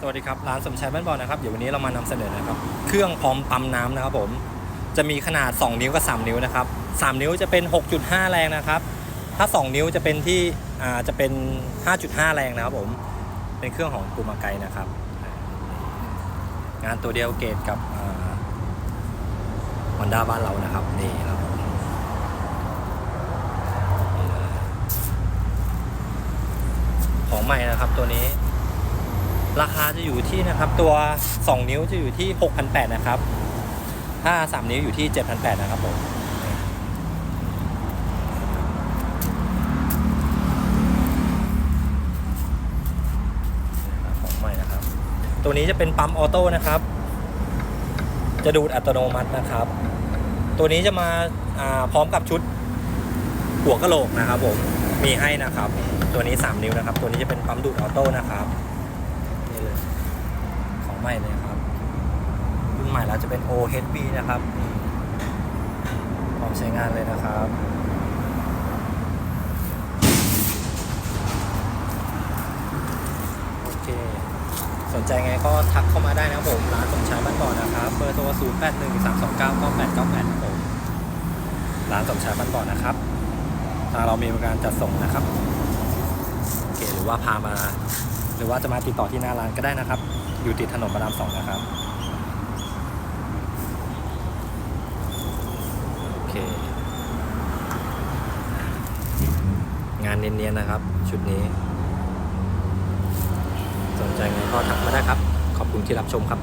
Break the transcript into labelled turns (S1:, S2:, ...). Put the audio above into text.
S1: สวัสดีครับ ร้านสมชายบ้านบอลนะครับ เดี๋ยววันนี้เรามานำเสนอนะครับ เครื่องพร้อมปั๊มน้ำนะครับผม จะมีขนาด 2 นิ้วกับ 3 นิ้วนะครับ 3 นิ้วจะเป็น 6.5 แรงนะครับ ถ้า 2 นิ้วจะเป็นที่อ่าจะเป็น 5.5 แรงนะครับผม เป็นเครื่องของปูมาไกนะครับ งานตัวเดียวเกตกับฮอนด้าบ้านเรานะครับ นี่ครับของใหม่นะครับตัวนี้ ราคาจะอยู่ที่นะครับตัว 2 นิ้วจะอยู่ที่ 6,800นะครับถ้า3นิ้วอยู่ที่ 7,800นะครับผมของใหม่นะครับ ตัวนี้จะเป็นปั๊มออโต้นะครับ จะดูดอัตโนมัตินะครับ ตัวนี้จะมาาพร้อมกับชุดหัวกะโหลกนะครับผมมีให้นะครับ ตัวนี้ 3 นิ้วนะครับ ตัวนี้จะเป็นปั๊มดูดออโต้นะครับ นี่เลย ของใหม่เลยครับ รุ่นใหม่แล้วจะเป็น OHB นะครับพร้อมใช้งานเลยนะครับโอเคสนใจไงก็ทักเข้ามาได้นะผม ร้านสมชายบ้านบ่อนะครับ เบอร์โทร 0 8 1 3 2 9 9 8 9 8ครับผมร้านสมชายบ้านบ่อนะครับทางเรามีบริการจัดส่งนะครับ โอเค หรือว่าพามา หรือว่าจะมาติดต่อที่หน้าร้านก็ได้นะครับ อยู่ติดถนนพระรามสองนะครับโอเค งานเนียนๆนะครับ ชุดนี้ สนใจไงก็ทักมาได้ครับ ขอบคุณที่รับชมครับ